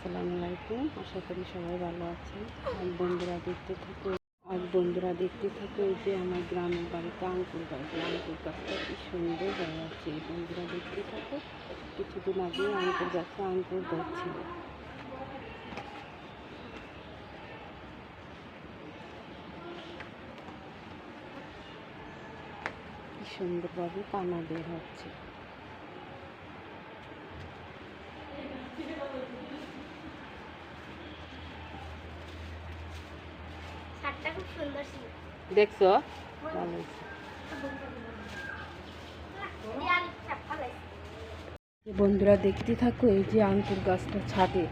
আসসালামু আলাইকুম। আশা করি সবাই ভালো আছেন। আর বন্ধুরা দেখতে থাকো আর বন্ধুরা দেখতে থাকো এই যে আমার গ্রামের বাড়িতে আঙ্কুর গাছ। আঙ্কুর গাছটা কি সুন্দর হয়ে আছে। বন্ধুরা দেখতে থাকো কিছুদিন আগে আঙ্কুর গাছে আঙ্কুর ধরছিল। কি সুন্দরভাবে কানা বের হচ্ছে। শার্টটা খুব সুন্দর ছিল। দেখছ? ভালো হয়েছে। দেয়াল চাপা লাগছে যে বন্ধুরা দেখতে থাকো এই যে আঙ্গুর গাছটা ছাদে।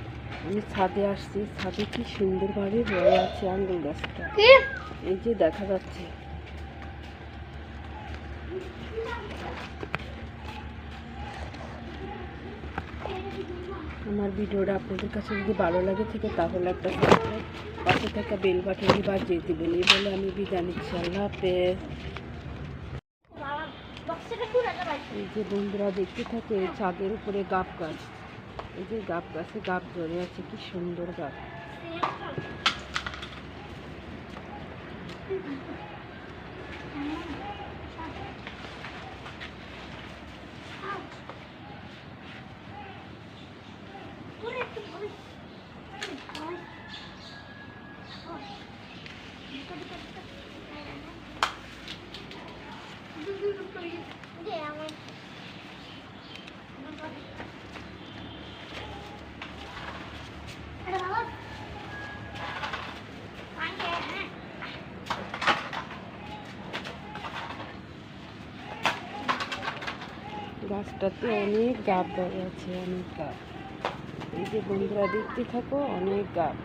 আমি ছাদে আসছি ছাদে কি সুন্দরভাবে বড় আছে আঙ্গুর গাছটা। এই যে দেখা যাচ্ছে। আমার ভিডিওটা আপনাদের কাছে যদি ভালো লাগে থেকে, তাহলে একটা সাবস্ক্রাইব পাশে থাকা বেল বাটনটি বাজিয়ে দেবেন। এই বলে আমি বিদায় নিচ্ছি। আল্লাহ হাফেজ। এই যে বন্ধুরা দেখতে থাকে ছাদের উপরে গাব গাছ। এই যে গাব গাছে গাব ধরে আছে, কি সুন্দর গাছ পুরো একটু ভরে আমার আরে বাবা আগে হ্যাঁ গাছটাতে অনেক গাব ধরে আছে অনেক গাব। এই যে বন্ধুরা দেখতে থাকো অনেক গাব।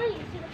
那你去吧